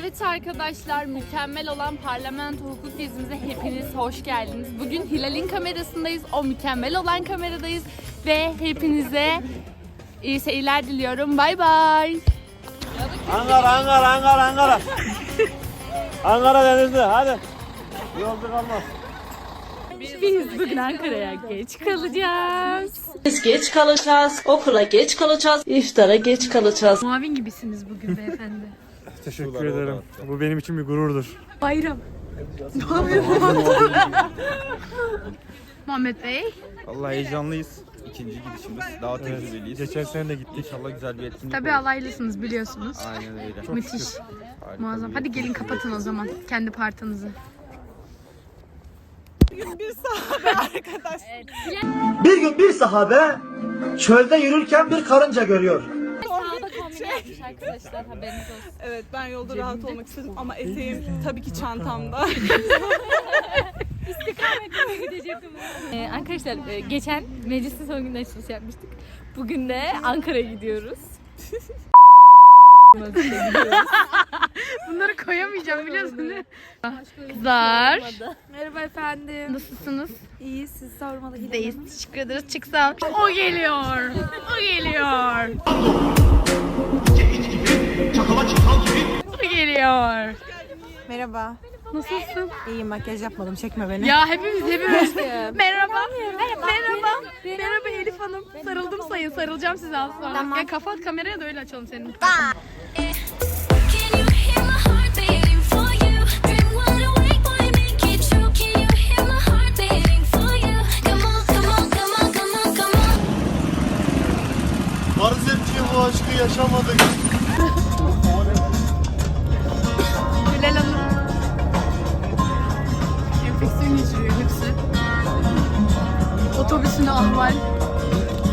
Evet arkadaşlar, mükemmel olan parlamento hukuk gezimize hepiniz hoş geldiniz. Bugün Hilal'in kamerasındayız, o mükemmel olan kameradayız ve hepinize iyi seyirler diliyorum. Bay bay. Ankara, Ankara, Ankara, Ankara. Ankara denizli, hadi. Yolcu kalmaz. Biz bugün Ankara'ya geç kalacağız. Biz geç kalacağız, okula geç kalacağız, iftara geç kalacağız. Muavin gibisiniz bugün beyefendi. Teşekkür ederim. Bu benim için bir gururdur. Bayram. Muhammed Bey. Vallahi heyecanlıyız. İkinci gidişimiz. Daha tecrübeliyiz. Geçen sene de gittik. İnşallah güzel bir etkinlik Tabii olur. alaylısınız biliyorsunuz. Aynen öyle. Müthiş. Harika Muazzam. bir Hadi gelin kapatın o zaman kendi partınızı. Bir gün bir sahabe çölde yürürken bir karınca görüyor. Arkadaşlar haberiniz olsun. Evet ben yolda rahat olmak istedim ama eteğim tabii ki çantamda. Ee, arkadaşlar e, geçen meclisin son günü açılışı yapmıştık. Bugün de Ankara'ya gidiyoruz. Bunları koyamayacağım biliyorsun değil mi? Kızlar. Merhaba efendim. Nasılsınız? İyi siz sormalı deyiz. Teşekkür ederiz. Çık sağ ol. O geliyor. O geliyor. Geliyor. Merhaba. Nasılsın? İyi makyaj yapmadım çekme beni. Ya hepimiz hepimiz. Merhaba. Merhaba. Merhaba. Merhaba Elif Hanım. Sarıldım sayın. Sarılacağım size az sonra. Tamam. Ya kapat kameraya da öyle açalım senin. Can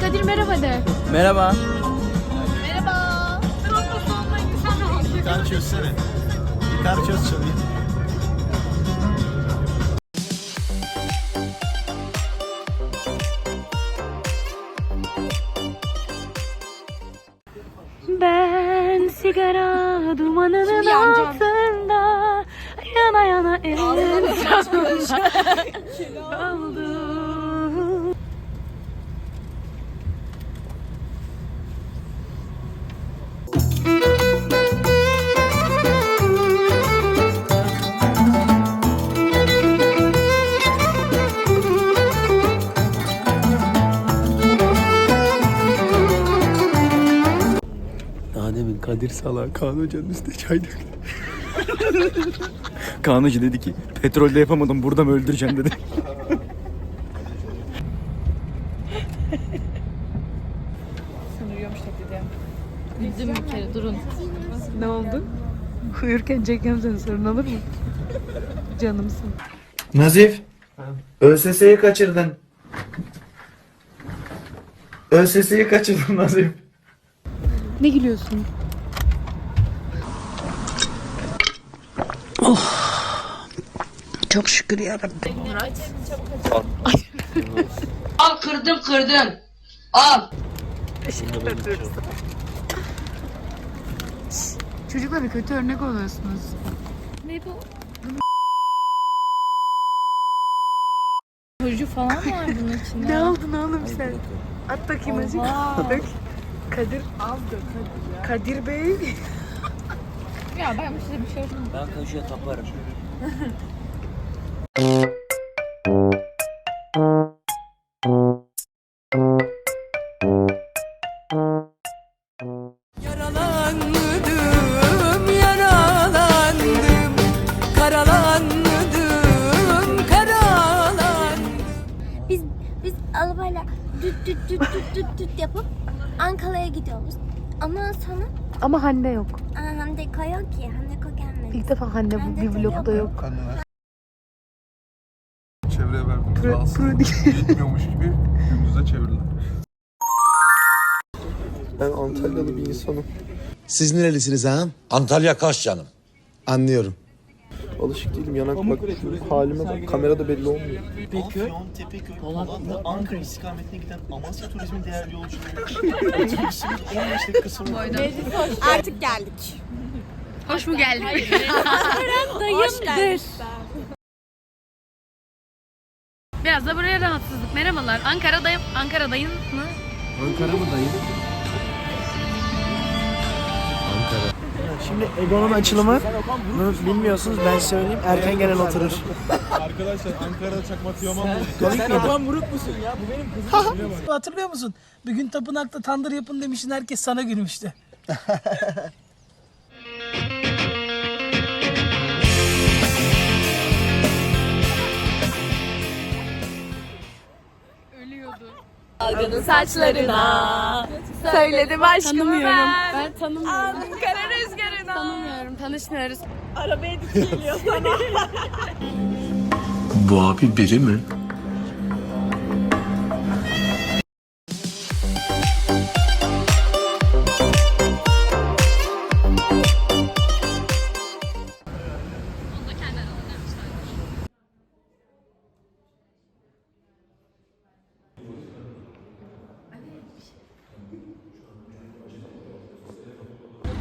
Kadir merhaba de. Merhaba. Merhaba. Gitar çözsene. Gitar çöz çalayım. Ben sigara dumanının altında yana yana en sonunda kaldım. Demin Kadir Sala Kaan Hoca'nın üstüne çay döktü. Kaan Hoca dedi ki petrolde yapamadım burada mı öldüreceğim dedi. Güldüm bir kere durun. Ne oldu? Uyurken çekiyorum seni sorun olur mu? Canımsın. Nazif, ÖSS'yi kaçırdın. ÖSS'yi kaçırdın Nazif. Ne gülüyorsun? Çok şükür yarabbim. Al kırdım kırdım. Al. Çocuklara kötü örnek oluyorsunuz. Ne bu? Çocuğu falan var bunun içinde. Ne aldın oğlum sen? At bakayım azıcık. Kadir aldı. Kadir Bey. Ya ben size bir şey Ben kaşığa taparım. Yaralandım, yaralandım, karalandım, karalandım. Biz biz arabayla düt düt düt düt düt düt yapıp Ankara'ya gidiyoruz. Ama sonra Ama Hande yok. aa, Hande Ko yok ki. Hande Ko gelmedi. İlk defa Hande bu bir vlogda yok. Çevreye verdim. Pro- Rahatsız. pro- Yetmiyormuş gibi gündüze çevirdiler. Ben Antalyalı bir insanım. Siz nerelisiniz ağam? Antalya kaç canım? Anlıyorum. Alışık değilim yanak bak halime bak kamerada belli olmuyor. Afyon, Tepeköy, Polatlı, Ankara istikametine giden Amasya Turizmi değerli yolcuları. Otobüsümüz 15 dakika sonra. Artık geldik. Hoş mu geldin? Dayımdır. Biraz da buraya rahatsızlık. Merhabalar. Ankara'dayım. Ankara'dayım mı? Şimdi Ego'nun açılımı bunu bilmiyorsunuz ben söyleyeyim erken gelen oturur. Arkadaşlar Ankara çakma Tiyaman Hatırlıyor musun? Bir gün tapınakta tandır yapın demiştin herkes sana gülmüştü. Saçlarına söyledim aşkımı Tanımıyorum. ben. Ben tanımıyorum. Ankara rüzgarına. Tanımıyorum. Tanışmıyoruz. Arabaya dik geliyor sana. Bu abi biri mi?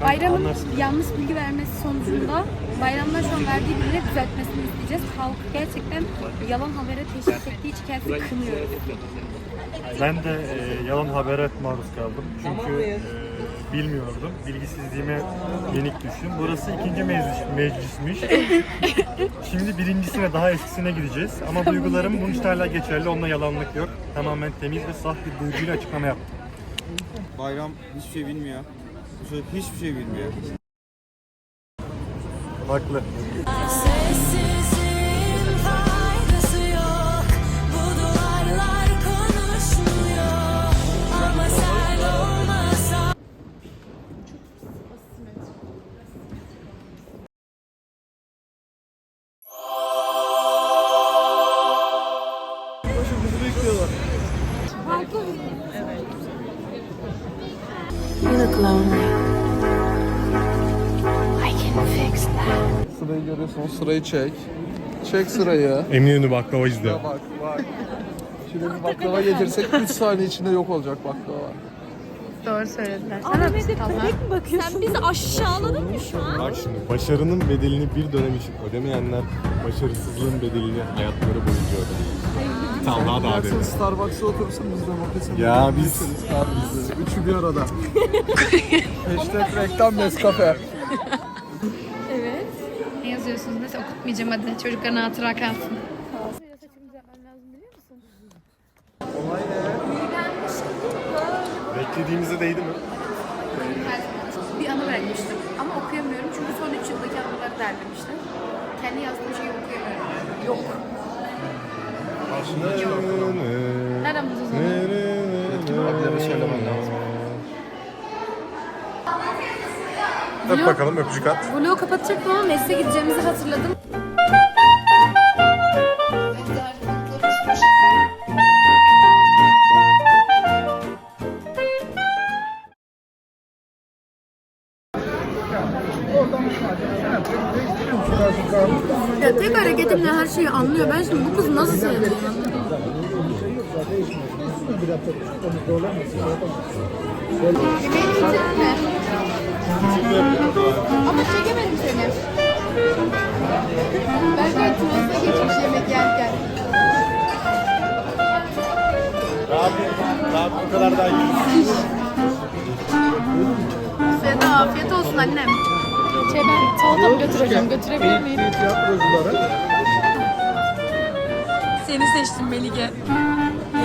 Bayramın yanlış bilgi vermesi sonucunda bayramdan şu an verdiği bilgileri düzeltmesini isteyeceğiz. Halk gerçekten yalan habere teşvik ettiği için kendisini kınıyoruz. Ben de e, yalan habere maruz kaldım. Çünkü e, bilmiyordum. Bilgisizliğime yenik düştüm. Burası ikinci meclis, meclismiş. Şimdi birincisine daha eskisine gideceğiz. Ama duygularım bunun için hala geçerli. Onunla yalanlık yok. Tamamen temiz ve saf bir duyguyla açıklama yaptım. Bayram hiçbir şey bilmiyor. Bu çocuk hiçbir şey bilmiyor. Haklı. Sessizliğin faydası yok. Bu duvarlar konuşmuyor. Ama sen olmasan. Sırayı görüyorsun o sırayı çek. Çek sırayı. Eminönü baklava izle. Bak bak. Şimdi bir baklava getirsek 3 saniye içinde yok olacak baklava. Doğru söylediler. Sen haklısın Talha. Sen bizi aşağıladın mı şu an? Bak şimdi başarının bedelini bir dönem için ödemeyenler başarısızlığın bedelini hayatları boyunca ödeyecek. Talha da Dersin Starbucks'a oturursun biz demokrasi. Ya biz- Starbucks'ı. Üçü bir arada. Hashtag reklam Nescafe. Ne yazıyorsunuz? Neyse okutmayacağım hadi. Çocukların hatıra kalsın. Beklediğimize değdi mi? Bir anı vermiştim ama okuyamıyorum çünkü son 3 yıldaki anıları derlemiştim. Kendi yazdığım şeyi okuyamıyorum. Yok. Nereden bulacağız onu? Abilere söylemen lazım. Öp bakalım öpücük at. Vlogu kapatacaktım ama mesle gideceğimizi hatırladım. Hareketimle her şeyi anlıyor. Ben şimdi bu kızı nasıl sevdim? Ama çekemedim seni. Ben böyle tunasına geçmiş yemek yerken. Rahat, rahat bu kadar daha iyi. Size de afiyet olsun annem. Şey ben salata mı götüreceğim? Götürebilir miyim? Tiyatrocuları Seni seçtim Melike.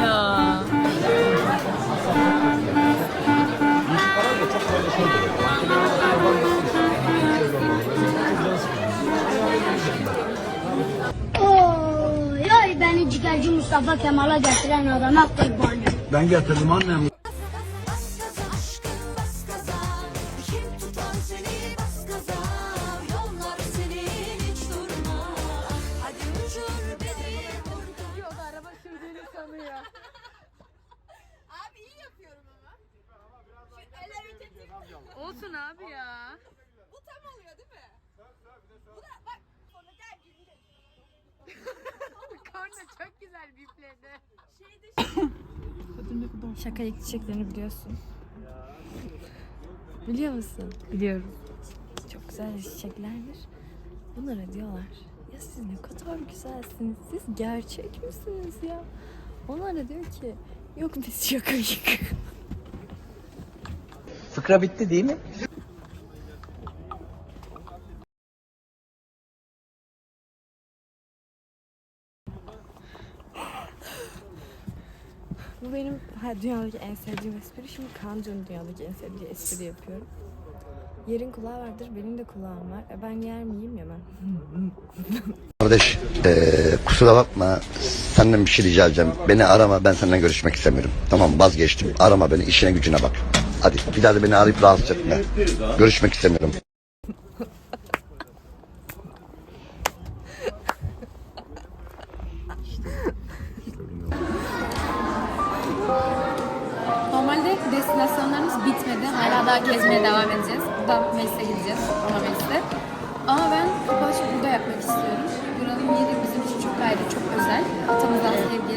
Ya. Oy oy beni cigerci Mustafa Kemal'a getiren adama bana. Ben getirdim annem. Olsun abi ya. Bu tam oluyor değil mi? Bu da bak sonra gel gülüyor. Korna çok güzel bipledi. Şaka ilk çiçeklerini biliyorsun. Biliyor musun? Biliyorum. Çok güzel çiçeklerdir. Bunlara diyorlar. Ya siz ne kadar güzelsiniz. Siz gerçek misiniz ya? Onlar da diyor ki yok biz şakayık. Fıkra bitti değil mi? Bu benim ha, dünyadaki en sevdiğim espri. Şimdi Kancu'nun dünyadaki en sevdiği espri yapıyorum. Yerin kulağı vardır, benim de kulağım var. E ben yer miyim ya ben. Kardeş eee, kusura bakma senden bir şey rica edeceğim. Beni arama ben senden görüşmek istemiyorum. Tamam vazgeçtim. Arama beni işine gücüne bak. Hadi bir daha da beni arayıp rahatsız etme. Görüşmek istemiyorum. Normalde destinasyonlarımız bitmedi. Hala daha gezmeye devam edeceğiz. Buradan Melis'e gideceğiz. Ama Melis'e. Ama ben kapanışı burada yapmak istiyorum. Buranın yeri bizim için çok ayrı, çok özel. Atamızdan sevgi